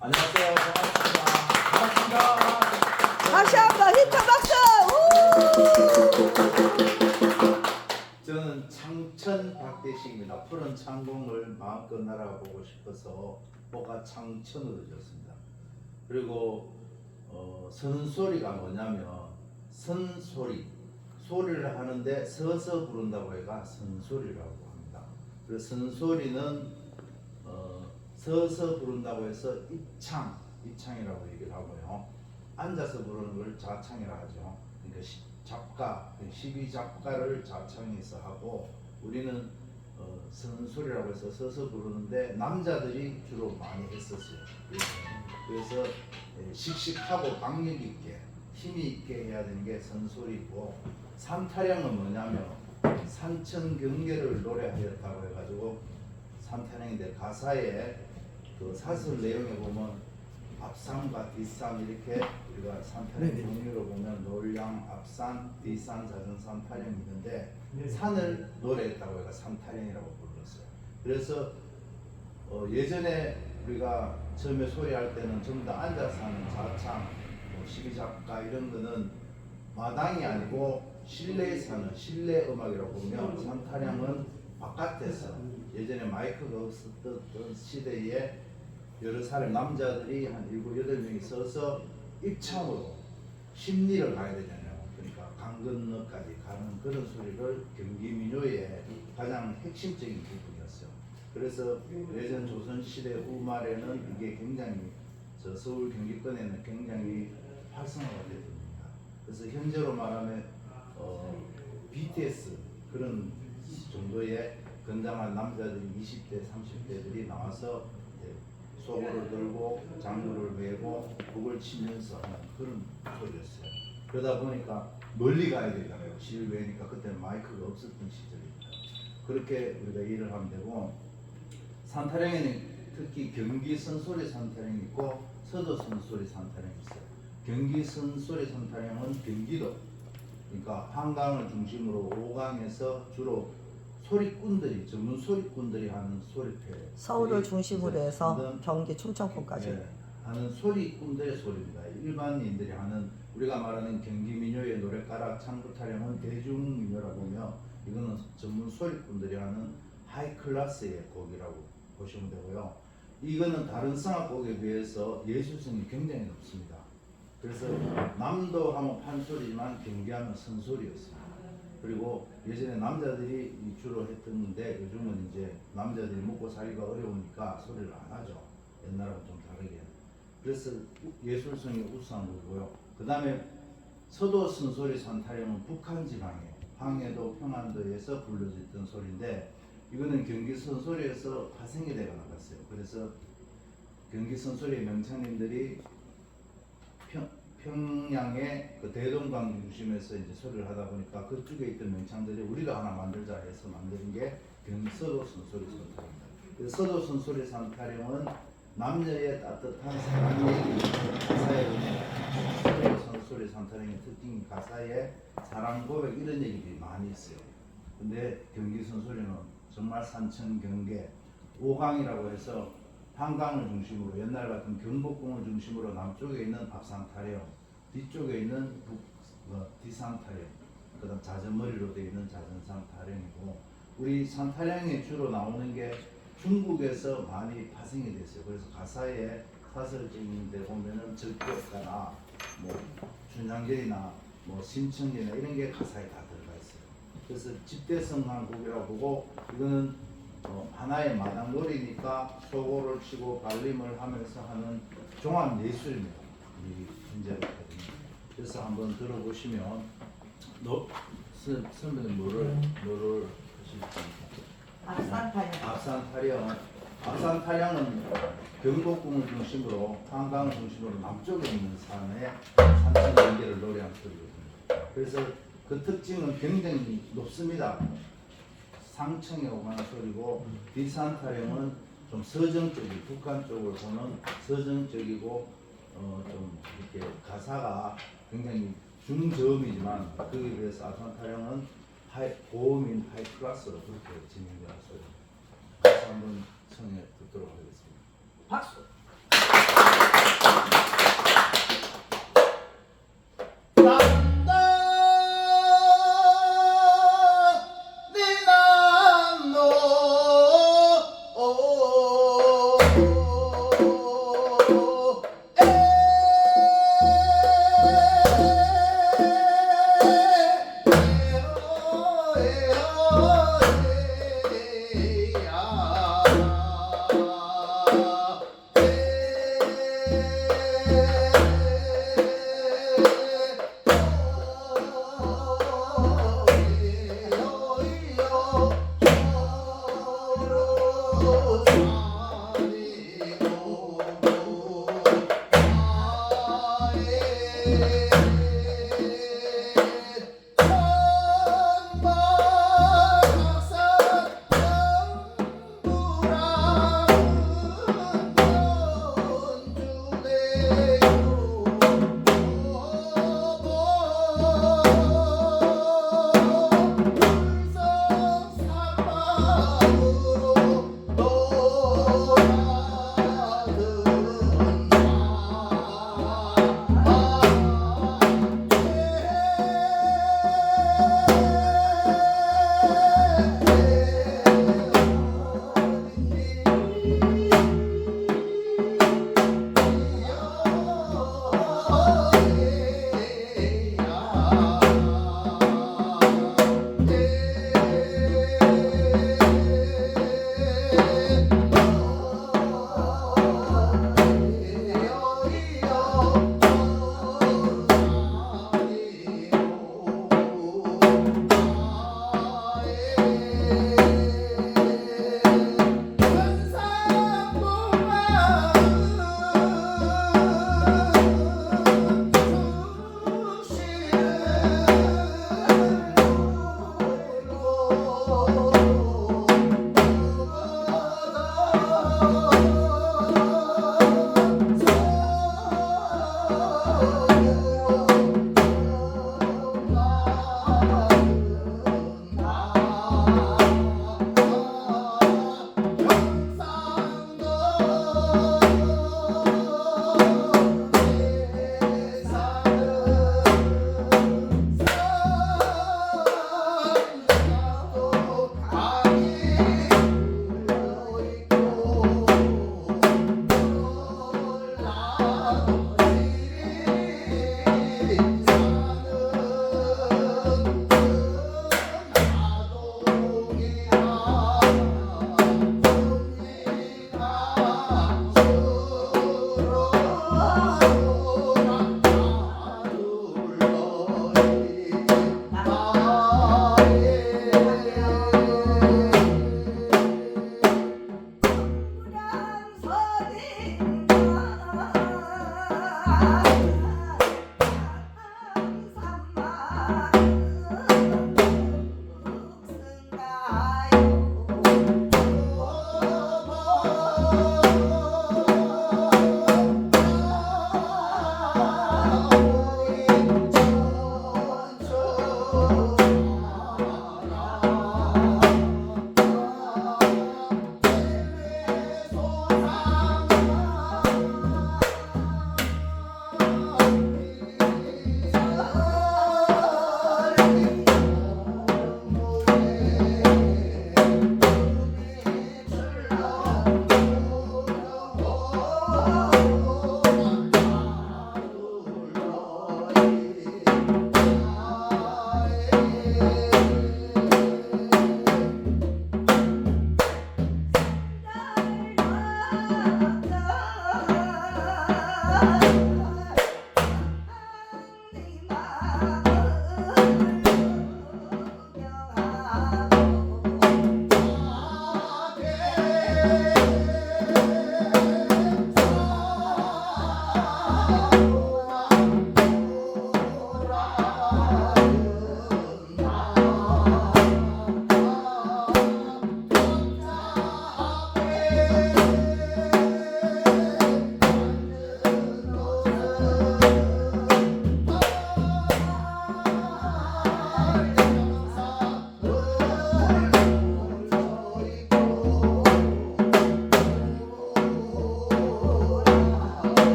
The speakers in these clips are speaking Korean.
안녕하세요. 반갑습니다. 반갑습니다. 다시 한번 힘찬 박수! 저는 창천 박대식입니다. 푸른 창공을 마음껏 날아보고 싶어서 뭐가 창천으로 지었습니다. 그리고 어, 선소리가 뭐냐면 선소리 소리를 하는데 서서 부른다고 해가 선소리라고 합니다. 그래서 선소리는 어, 서서 부른다고 해서 입창 입창이라고 얘기를 하고요. 앉아서 부르는 걸 자창이라 하죠. 그러니까 시- 잡가, 12잡가를 자창에서 하고 우리는 어, 선소리라고 해서 서서 부르는데 남자들이 주로 많이 했었어요. 그래서, 예, 씩씩하고 강력 있게 힘이 있게 해야 되는 게 선소리고 산타령은 뭐냐면 산천 경계를 노래하였다고 해가지고 산타령인데 가사에 그 사설 내용에 보면 앞산과 뒷산 이렇게 우리가 산타령 종류로 보면 놀량, 앞산, 뒷산, 자전 산 타령이 있는데 산을 노래했다고 해가 산타령이라고 불렀어요. 그래서 어, 예전에 우리가 처음에 소리할 때는 전부 다 앉아서 하는 자창, 뭐 시비작가 이런 거는 마당이 아니고 실내에서 하는 실내 음악이라고 보면 산타령은 바깥에서 예전에 마이크가 없었던 시대에 여러 사람 남자들이 한 일곱 여덟 명이 서서 입창으로 심리를 가야 되잖아요. 그러니까 강 건너까지 가는 그런 소리를 경기 민요의 가장 핵심적인 부분이었어요. 그래서 예전 조선 시대 후말에는 이게 굉장히 저 서울 경기권에는 굉장히 활성화가 됐습니다. 그래서 현재로 말하면 어, BTS 그런 정도의 건장한 남자들이 20대, 30대들이 나와서 소고를 들고 장구를 메고 북을 치면서 하는 그런 소리였어요. 그러다 보니까 멀리 가야 되잖아요. 실외니까 그때는 마이크가 없었던 시절입니다. 그렇게 우리가 일을 하면 되고 산타령에는 특히 경기 선소리 산타령이 있고 서도 선소리 산타령이 있어요. 경기 선소리 산타령은 경기도 그러니까 한강을 중심으로 오강에서 주로 소리꾼들이 전문 소리꾼들이 하는 소리패 서울을 중심으로 해서 경기 충청권까지. 예, 하는 소리꾼들의 소리입니다. 일반인들이 하는 우리가 말하는 경기 민요의 노래가락 창부타령은 대중 민요라고 보며 이거는 전문 소리꾼들이 하는 하이 클래스의 곡이라고 보시면 되고요. 이거는 다른 성악곡에 비해서 예술성이 굉장히 높습니다. 그래서 남도 하면 판소리지만 경기하면 선소리였습니다. 그리고 예전에 남자들이 이 주로 했던데 요즘은 이제 남자들이 먹고 살기가 어려우니까 소리를 안 하죠. 옛날하고 좀 다르게. 그래서 예술성이 우수한 거고요. 그 다음에 서도 선소리 산타령은 북한 지방에 황해도 평안도에서 불려졌던 소리인데 이거는 경기 선소리에서 파생이 되어 나갔어요. 그래서 경기 선소리 명창님들이 평, 평양의 그 대동강 중심에서 이제 소리를 하다 보니까 그쪽에 있던 명창들이 우리도 하나 만들자 해서 만든 게 경서도 선소리 산타령입니다. 그 서도 선소리 산타령은 남녀의 따뜻한 사랑 얘기 가사에 서도 선소리 산타령의 특징이 가사에 사랑 고백 이런 얘기들이 많이 있어요. 근데 경기 선소리는 정말 산천 경계 오강이라고 해서 한강을 중심으로 옛날 같은 경복궁을 중심으로 남쪽에 있는 앞산타령 뒤쪽에 있는 북 어, 그다음 자전머리로 되어 있는 자전산타령이고 우리 산타령이 주로 나오는 게 중국에서 많이 파생이 됐어요. 그래서 가사에 사설적인 데 보면은 적격가나 뭐 춘향전이나 뭐 심청전이나 이런 게 가사에 다 들어가 있어요. 그래서 집대성한 곡이라고 보고 이거는 어, 하나의 마당놀이니까 소고를 치고 발림을 하면서 하는 종합 예술입니다. 이 현재까지. 그래서 한번 들어보시면 너 선- 선배님 뭐를 뭐를 하실 겁니까? 앞산 타령. 앞산 타령 앞산 타령은 경복궁을 중심으로 한강을 중심으로 남쪽에 있는 산에 산천 연계를 노래한 소리거든요. 그래서 그 특징은 굉장히 높습니다. 상층에 오가는 소리고 뒷산 타령은 좀 서정적인 북한 쪽을 보는 서정적이고 어, 좀 이렇게 가사가 굉장히 중저음이지만 그에 비해서 앞산 타령은 하이, 고음인 하이 클래스로 그렇게 소리. 가사 한번 청해 듣도록 하겠습니다. 박수!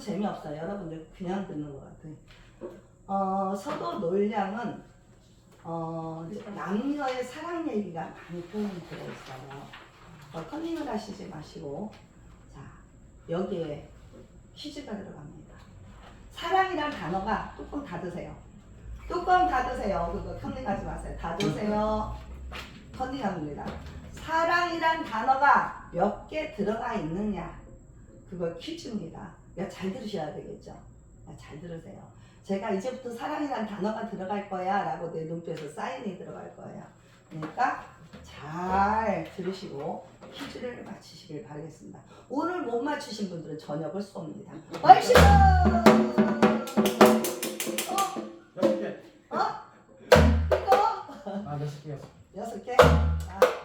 재미없어요. 여러분들 그냥 듣는 것 같아요. 어, 서도 논량은 어, 남녀의 사랑 얘기가 많이 표현이 되어 있어요. 어, 컨닝을 하시지 마시고 자 여기에 퀴즈가 들어갑니다. 사랑이란 단어가 뚜껑 닫으세요. 뚜껑 닫으세요. 그거 컨닝하지 마세요. 닫으세요. 컨닝합니다. 사랑이란 단어가 몇 개 들어가 있느냐? 그거 퀴즈입니다. 이거 잘 들으셔야 되겠죠? 잘 들으세요. 제가 이제부터 사랑이란 단어가 들어갈 거야 라고 내 눈빛에서 사인이 들어갈 거예요. 그러니까 잘 들으시고 퀴즈를 맞히시길 바라겠습니다. 오늘 못 맞추신 분들은 저녁을 쏩니다. 얼씨구! 여섯 개. 어? 이거? 아 개였어. 여섯 개. 아,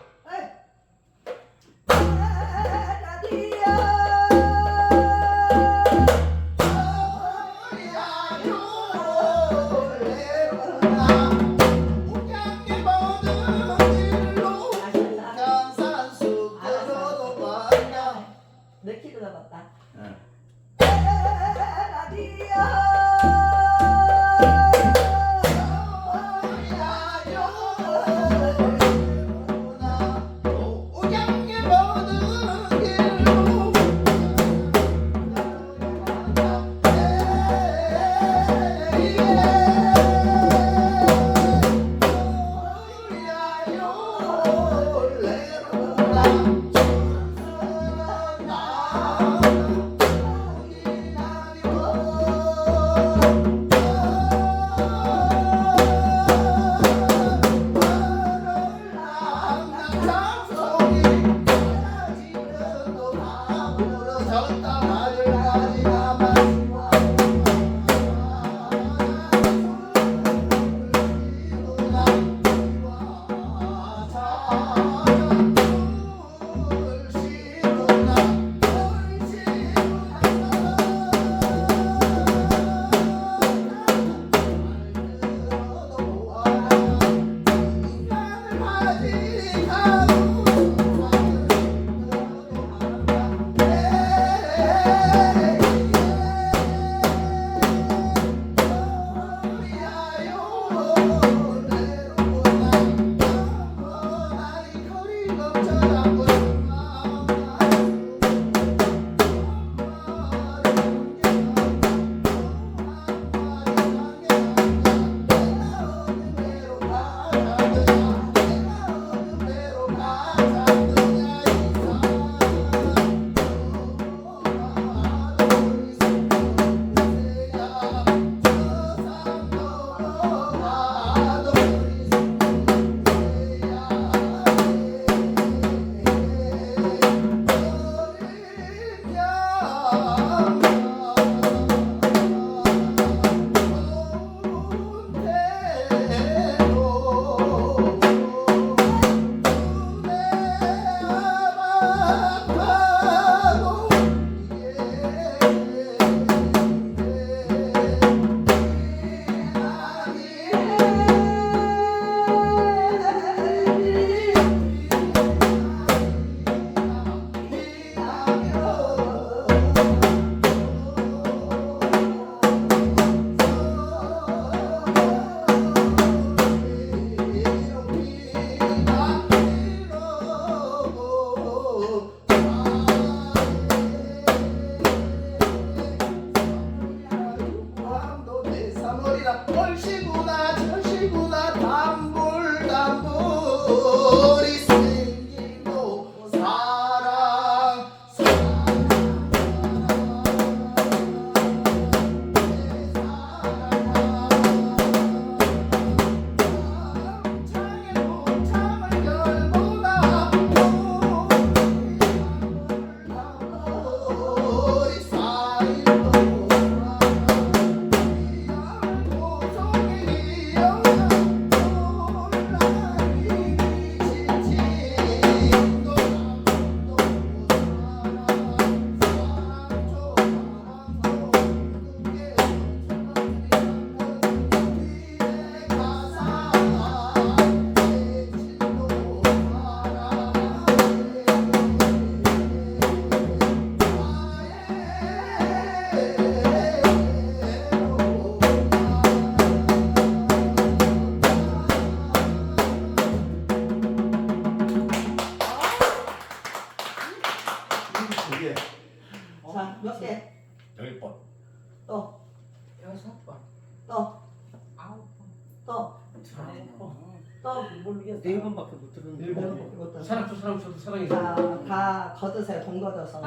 사랑 쳐 사랑 쳐 사랑이. 자, 다 걷으세요. 돈 걷어서.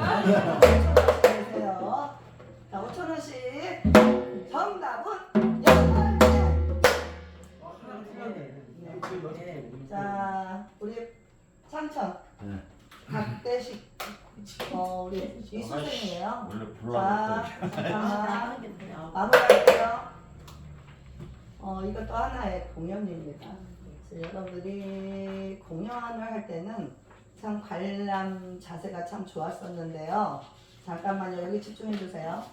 계세요. 자, 5천 원씩. 정답은 여덟 개. 아, 하나 틀렸네. 이거 몇 개? 자, 우리 창천 네. 박대식 어 우리 이수생이에요. 원래 자, 불나고 잠깐만 마무리할게요. 어 이것도 하나의 공연입니다. 그래서 여러분들이 공연을 할 때는 참 관람 자세가 참 좋았었는데요. 잠깐만요. 여기 집중해 주세요.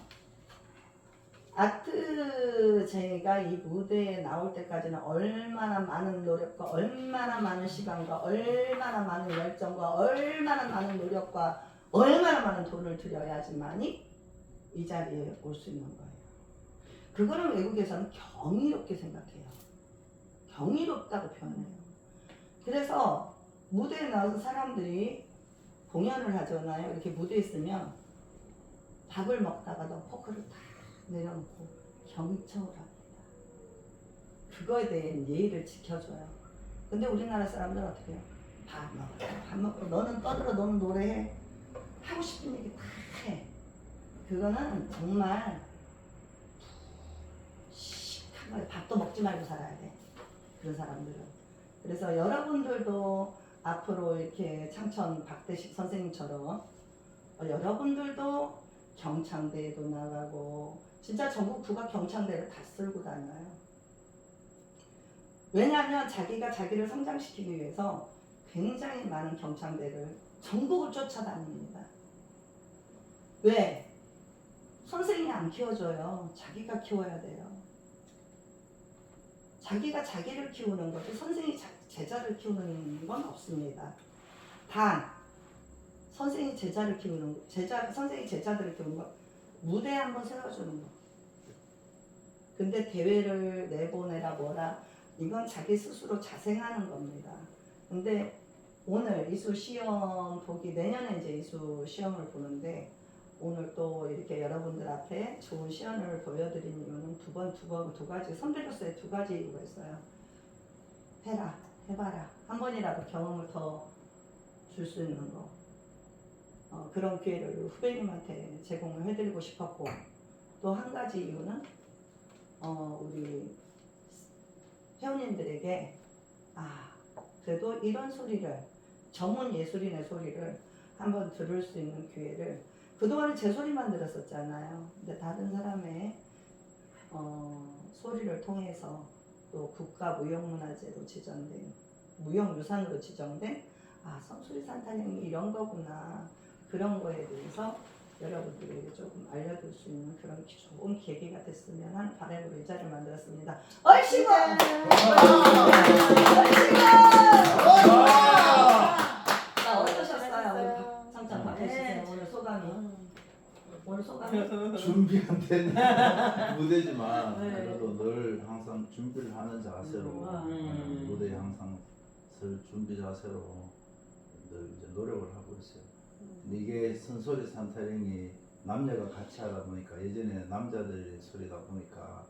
아트 제가 이 무대에 나올 때까지는 얼마나 많은 노력과 얼마나 많은 시간과 얼마나 많은 열정과 얼마나 많은 노력과 얼마나 많은 돈을 들여야지만이 이 자리에 올 수 있는 거예요. 그거는 외국에서는 경이롭게 생각해요. 경이롭다고 표현해요. 그래서 무대에 나와서 사람들이 공연을 하잖아요. 이렇게 무대에 있으면 밥을 먹다가도 포크를 다 내려놓고 경청을 합니다. 그거에 대한 예의를 지켜줘요. 근데 우리나라 사람들은 어떻게 해요? 밥 먹어. 밥 먹고 너는 떠들어 너는 노래해. 하고 싶은 얘기 다 해. 그거는 정말 시크한 거예요. 밥도 먹지 말고 살아야 돼. 그런 사람들은. 그래서 여러분들도 앞으로 이렇게 창천 박대식 선생님처럼 어, 여러분들도 경창대에도 나가고 진짜 전국 국악 경창대를 다 쓸고 다녀요. 왜냐하면 자기가 자기를 성장시키기 위해서 굉장히 많은 경창대를 전국을 쫓아다닙니다. 왜? 선생님이 안 키워줘요. 자기가 키워야 돼요. 자기가 자기를 키우는 거지 선생님이 자- 제자를 키우는 건 없습니다. 단 선생이 제자를 키우는 거, 제자 선생이 제자들을 키우는 거 무대 한번 세워주는 거. 근데 대회를 내보내라 뭐라 이건 자기 스스로 자생하는 겁니다. 근데 오늘 이수 시험 보기 내년에 이제 이수 시험을 보는데 오늘 또 이렇게 여러분들 앞에 좋은 시연을 보여드린 이유는 두 번, 두 번, 두 가지 선배로서의 두 가지 이유가 있어요. 해라, 해봐라. 한 번이라도 경험을 더 줄 수 있는 거. 어, 그런 기회를 후배님한테 제공을 해드리고 싶었고 또 한 가지 이유는 어, 우리 회원님들에게 아 그래도 이런 소리를 전문 예술인의 소리를 한번 들을 수 있는 기회를 그동안은 제 소리만 들었었잖아요. 근데 다른 사람의 어, 소리를 통해서 또 국가 무형문화재로 지정된 무형유산으로 지정된 아 성수리 산타령이 이런 거구나 그런 거에 대해서 여러분들에게 조금 알려줄 수 있는 그런 기- 좋은 계기가 됐으면 하는 바람으로 이 자리를 만들었습니다. 얼씨구! 얼씨구! 자 어떠셨어요? 우리 박- 장장 박혜신 오늘 소감이 소감이 준비 안된 무대지만 네. 그래도 늘 항상 준비를 하는 자세로 음. 네, 무대에 항상 설 준비 자세로 늘 이제 노력을 하고 있어요. 근데 이게 선소리 산타령이 남녀가 같이 하다 보니까 예전에 남자들의 소리다 보니까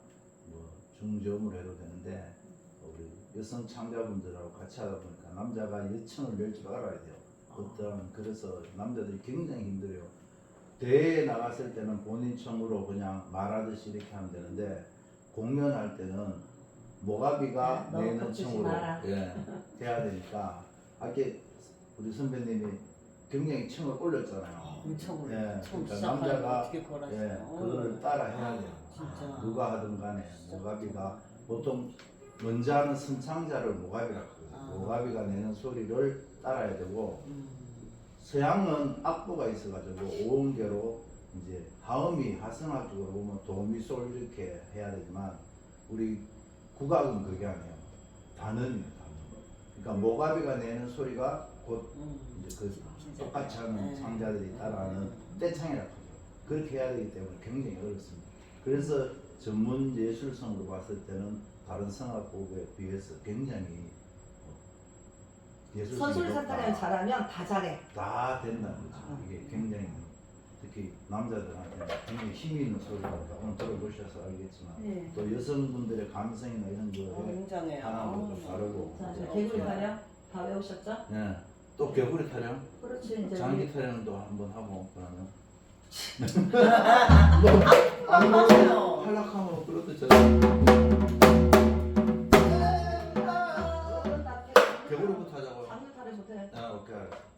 뭐 중저음으로 해도 되는데 우리 여성 창자분들하고 같이 하다 보니까 남자가 여청을 낼 줄 알아야 돼요. 어떤 그래서 남자들이 굉장히 힘들어요. 대회에 나갔을 때는 본인 청으로 그냥 말하듯이 이렇게 하면 되는데 공연할 때는 모가비가 네, 내는 청으로. 예, 해야 되니까 아까 우리 선배님이 굉장히 청을 올렸잖아요. 엄청 예, 올려. 처음 그러니까 남자가 어떻게 걸었어요? 예, 그거를 따라 해야 돼요. 진짜. 누가 하든 간에 모가비가 보통 먼저 하는 선창자를 모가비라고 해요. 아. 모가비가 내는 소리를 따라야 되고 음. 서양은 악보가 있어가지고 오음계로 이제 하음이 하성학적으로 보면 도미솔 이렇게 해야 되지만 우리 국악은 그게 아니에요. 단음이에요. 단음. 그러니까 모가비가 내는 소리가 곧 음. 이제 그. 똑같이 하는 네. 창자들이 따라하는 떼창이라고 하죠. 그렇게 해야 되기 때문에 굉장히 어렵습니다. 그래서 전문 예술성으로 봤을 때는 다른 성악곡에 비해서 굉장히 어, 예술성이 선수를. 산타령 잘하면 다 잘해. 다 된다는 거죠. 아. 이게 굉장히 특히 남자들한테 굉장히 힘이 있는 소리라니까 오늘 들어보셔서 알겠지만 네. 또 여성분들의 감성이나 이런 어, 거에 굉장해요. 하나도 좀 다르고 자, 개구리 타령 다 외우셨죠? 네. 또 개구리 타령, 그렇지 이제 장기 타령도 한번 하고 그러면 안 맞아요. 탈락하면 그래도 저 장르 탈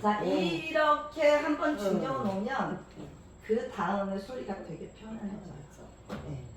자 음. 이렇게 한번 죽여놓으면 그 다음에 소리가 되게 편안해져요. 네.